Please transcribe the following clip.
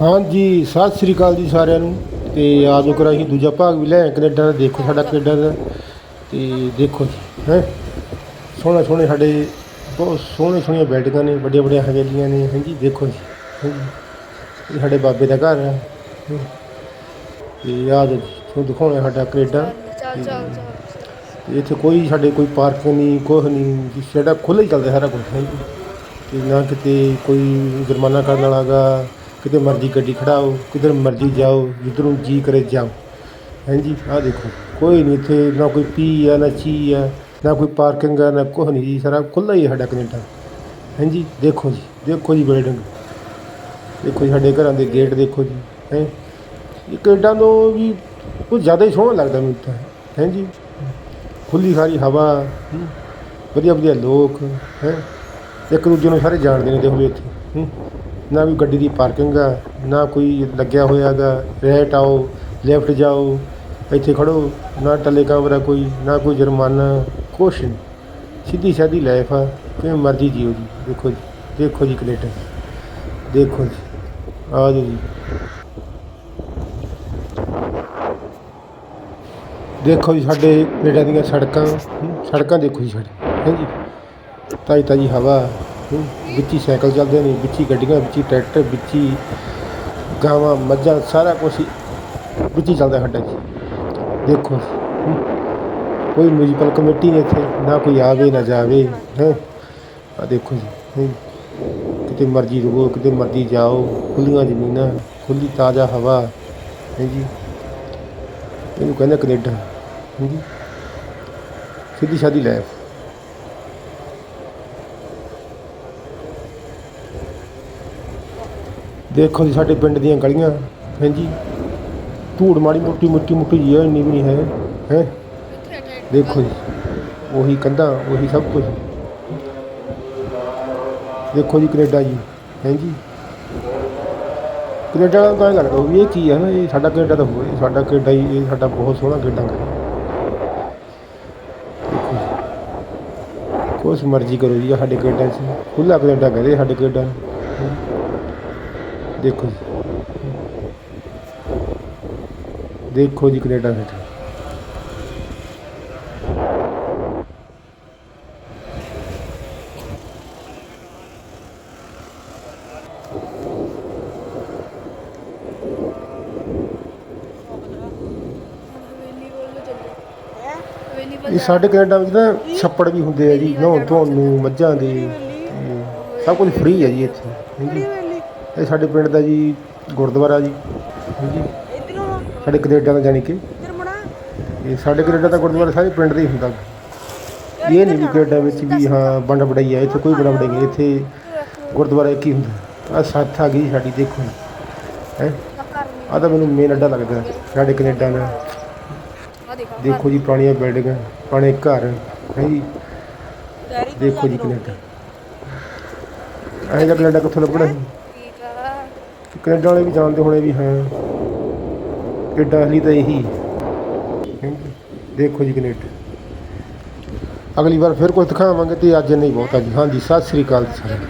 ਹਾਂਜੀ ਸਤਿ ਸ੍ਰੀ ਅਕਾਲ ਜੀ ਸਾਰਿਆਂ ਨੂੰ। ਤੇ ਆਜੋ ਕਰਾ ਅਸੀਂ ਦੂਜਾ ਭਾਗ ਵੀ ਲੈ ਆਏ ਕੈਨੇਡਾ ਦਾ ਦੇਖੋ ਸਾਡਾ ਕੈਨੇਡਾ ਦਾ। ਤੇ ਦੇਖੋ ਜੀ ਹੈ? ਸੋਹਣੇ ਸੋਹਣੇ ਸਾਡੇ ਬਹੁਤ ਸੋਹਣੇ ਸੋਹਣੀਆਂ ਬਿਲਡਿੰਗਾਂ ਨੇ ਵੱਡੀਆਂ ਵੱਡੀਆਂ ਹਵੇਲੀਆਂ ਨੇ ਹਾਂਜੀ ਦੇਖੋ ਜੀ ਹਾਂਜੀ। ਇਹ ਸਾਡੇ ਬਾਬੇ ਦਾ ਘਰ ਹੈ ਹੈਂ। ਤੇ ਆ ਜੋ ਤੁਹਾਨੂੰ ਦਿਖਾਉਣਾ ਸਾਡਾ ਕੈਨੇਡਾ। ਚੱਲ ਚੱਲ ਚੱਲ ਤੇ ਇੱਥੇ ਕੋਈ ਸਾਡੇ ਕੋਈ ਪਾਰਕਿੰਗ ਨਹੀਂ ਕੁਛ ਨਹੀਂ ਜੀ ਸਾਡਾ ਖੁੱਲ੍ਹਾ ਹੀ ਚੱਲਦਾ ਸਾਰਾ ਕੁਝ ਹਾਂਜੀ। ਤੇ ਨਾ ਕਿਤੇ ਕੋਈ ਜੁਰਮਾਨਾ ਕਰਨ ਵਾਲਾ ਗਾ ਕਿਤੇ ਮਰਜ਼ੀ ਗੱਡੀ ਖੜਾਓ ਕਿਧਰ ਮਰਜ਼ੀ ਜਾਓ ਜਿੱਧਰੋਂ ਜੀ ਕਰੇ ਜਾਓ। ਹਾਂਜੀ ਆਹ ਦੇਖੋ ਕੋਈ ਨਹੀਂ ਇੱਥੇ ਨਾ ਕੋਈ ਪੀ ਆ ਨਾ ਚੀ ਆ ਨਾ ਕੋਈ ਪਾਰਕਿੰਗ ਆ ਨਾ ਕੁਛ ਨਹੀਂ ਜੀ ਸਾਰਾ ਖੁੱਲ੍ਹਾ ਹੀ ਹੈ ਸਾਡਾ ਕੈਨੇਡਾ। ਹਾਂਜੀ ਦੇਖੋ ਜੀ ਦੇਖੋ ਜੀ ਬਿਲਡਿੰਗ ਦੇਖੋ ਜੀ ਸਾਡੇ ਘਰਾਂ ਦੇ ਗੇਟ ਦੇਖੋ ਜੀ ਹੈ। ਇਹ ਕੈਨੇਡਾ ਤੋਂ ਵੀ ਕੁਝ ਜ਼ਿਆਦਾ ਹੀ ਸੋਹਣਾ ਲੱਗਦਾ ਮੈਨੂੰ ਤਾਂ। ਹਾਂਜੀ ਖੁੱਲੀ ਸਾਰੀ ਹਵਾ ਹੂੰ, ਵਧੀਆ ਵਧੀਆ ਲੋਕ ਹੈ। ਇੱਕ ਦੂਜੇ ਨੂੰ ਸਾਰੇ ਜਾਣਦੇ ਨੇ ਦੇਖੋ ਵੀ ਇੱਥੇ ਹੂੰ। ਨਾ ਵੀ ਗੱਡੀ ਦੀ ਪਾਰਕਿੰਗ ਆ, ਨਾ ਕੋਈ ਲੱਗਿਆ ਹੋਇਆ ਹੋਇਆਗਾ ਰੈਟ ਆਓ ਲੈਫਟ ਜਾਓ, ਇੱਥੇ ਖੜੋ, ਨਾ ਟੱਲੇ ਕਮਰਾ ਕੋਈ, ਨਾ ਕੋਈ ਜੁਰਮਾਨਾ, ਕੁਛ ਨਹੀਂ ਸਿੱਧੀ ਸਾਦੀ ਲਾਈਫ ਆ, ਕਿਵੇਂ ਮਰਜ਼ੀ ਜੀਓ ਜੀ, ਦੇਖੋ ਜੀ ਦੇਖੋ ਜੀ ਕੈਨੇਡਾ ਦੇਖੋ ਜੀ, ਆ ਜਾਓ ਜੀ। ਦੇਖੋ ਜੀ ਸਾਡੇ ਕੈਨੇਡਾ ਦੀਆਂ ਸੜਕਾਂ ਸੜਕਾਂ ਦੇਖੋ ਜੀ ਸਾਡੇ, ਹਾਂਜੀ। ਤਾਜੀ ਤਾਜੀ ਹਵਾ। ਵਿੱਚ ਹੀ ਸਾਈਕਲ ਚੱਲਦੇ ਨੇ, ਵਿੱਚ ਹੀ ਗੱਡੀਆਂ, ਵਿੱਚ ਹੀ ਟਰੈਕਟਰ, ਵਿੱਚ ਹੀ ਗਾਵਾਂ, ਮੱਝਾਂ, ਸਾਰਾ ਕੁਝ ਵਿੱਚ ਹੀ ਚੱਲਦਾ ਸਾਡਾ ਜੀ। ਦੇਖੋ, ਕੋਈ ਮਿਊਨਿਸਪਲ ਕਮੇਟੀ ਨਹੀਂ ਇੱਥੇ, ਨਾ ਕੋਈ ਆਵੇ, ਨਾ ਜਾਵੇ, ਹੈ। ਆ ਦੇਖੋ ਜੀ ਕਿਤੇ ਮਰਜ਼ੀ ਰੁਕੋ, ਕਿਤੇ ਮਰਜ਼ੀ ਜਾਓ, ਖੁੱਲੀਆਂ ਜ਼ਮੀਨਾਂ, ਖੁੱਲੀ ਤਾਜ਼ਾ ਹਵਾ, ਹੈ ਜੀ। ਇਹਨੂੰ ਕਹਿੰਦੇ ਕੈਨੇਡਾ ਹਾਂਜੀ ਸਿੱਧੀ ਸਾਦੀ ਲਾਈਫ ਦੇਖੋ ਜੀ ਸਾਡੇ ਪਿੰਡ ਦੀਆਂ ਗਲੀਆਂ ਹਾਂਜੀ ਧੂੜ ਮਾੜੀ ਮੋਟੀ, ਮੁੱਟੀ ਮੁੱਟੀ ਜੀ ਇੰਨੀ ਵੀ ਨਹੀਂ ਹੈ ਹੈ। ਦੇਖੋ ਜੀ, ਉਹੀ ਕੰਧਾਂ, ਉਹੀ ਸਭ ਕੁਝ ਦੇਖੋ ਜੀ ਕੈਨੇਡਾ ਜੀ ਹਾਂਜੀ ਕੈਨੇਡਾ ਦਾ ਤਾਂ ਐਂ ਲੱਗਦਾ ਵੀ ਇਹ ਕੀ ਹੈ ਨਾ, ਇਹ ਸਾਡਾ ਕੈਨੇਡਾ ਤਾਂ ਹੋਵੇ, ਸਾਡਾ ਕੈਨੇਡਾ ਹੀ, ਇਹ ਸਾਡਾ ਬਹੁਤ ਸੋਹਣਾ ਕੈਨੇਡਾ ਹੈ ਕੁਛ ਮਰਜ਼ੀ ਕਰੋ ਜੀ, ਆਹ ਸਾਡੇ ਕੈਨੇਡਾ 'ਚ ਖੁੱਲਾ ਕੈਨੇਡਾ ਕਹਿੰਦੇ ਸਾਡੇ ਕੈਨੇਡਾ ਨੂੰ ਦੇਖੋ ਜੀ। ਦੇਖੋ ਜੀ ਕੈਨੇਡਾ ਵਿੱਚ। ਇਹ ਸਾਡੇ ਕੈਨੇਡਾ ਵਿੱਚ ਨਾ ਛੱਪੜ ਵੀ ਹੁੰਦੇ ਆ ਜੀ, ਨਹਾਉਣ ਧੋਣ ਨੂੰ, ਮੱਝਾਂ ਦੇ ਸਭ ਕੁਝ ਫ੍ਰੀ ਹੈ ਜੀ ਇੱਥੇ। ਹਾਂਜੀ ਇਹ ਸਾਡੇ ਪਿੰਡ ਦਾ ਜੀ ਗੁਰਦੁਆਰਾ ਜੀ। ਹਾਂਜੀ। ਸਾਡੇ ਕੈਨੇਡਾ ਦਾ ਜਾਣੀ ਕਿ ਇਹ ਸਾਡੇ ਕੈਨੇਡਾ ਦਾ ਗੁਰਦੁਆਰਾ ਸਾਰੇ ਪਿੰਡ ਦਾ ਹੀ ਹੁੰਦਾ। ਇਹ ਨਹੀਂ ਵੀ ਕੈਨੇਡਾ ਵਿੱਚ ਵੀ ਹਾਂ ਵੰਡ ਵਡਾਈ ਆ ਇੱਥੇ ਕੋਈ ਵੰਡ ਵਡਾਈ ਨਹੀਂ ਇੱਥੇ ਗੁਰਦੁਆਰਾ ਇੱਕ ਹੀ ਹੁੰਦਾ। ਆ ਸੱਥ ਆ ਗਈ ਸਾਡੀ ਦੇਖੋ ਹੈ? ਆ ਤਾਂ ਮੈਨੂੰ ਮੇਨ ਅੱਡਾ ਲੱਗਦਾ ਸਾਡੇ ਕੈਨੇਡਾ ਦਾ ਆ ਦੇਖੋ ਜੀ ਪੁਰਾਣੀਆਂ ਬਿਲਡਿੰਗਾਂ ਪੁਰਾਣੇ ਘਰ ਹੈ ਜੀ? ਦੇਖੋ ਜੀ ਕੈਨੇਡਾ। ਐਂ ਜਿਹਾ ਕੈਨੇਡਾ ਕਿੱਥੋਂ ਲੱਭਣਾ? ਕੈਨੇਡਾ ਵਾਲੇ ਵੀ ਜਾਣਦੇ ਹੋਣੇ ਵੀ ਹਾਂ, ਕੈਨੇਡਾ ਅਸਲੀ ਤਾਂ ਇਹੀ। ਦੇਖੋ ਜੀ ਕੈਨੇਡਾ। ਅਗਲੀ ਵਾਰ ਫਿਰ ਕੁਝ ਦਿਖਾਵਾਂਗੇ ਤੇ ਅੱਜ ਨਹੀਂ ਬਹੁਤ ਆ ਜੀ ਹਾਂਜੀ, ਸਤਿ ਸ੍ਰੀ ਅਕਾਲ ਜੀ ਸਾਰਿਆਂ ਨੂੰ।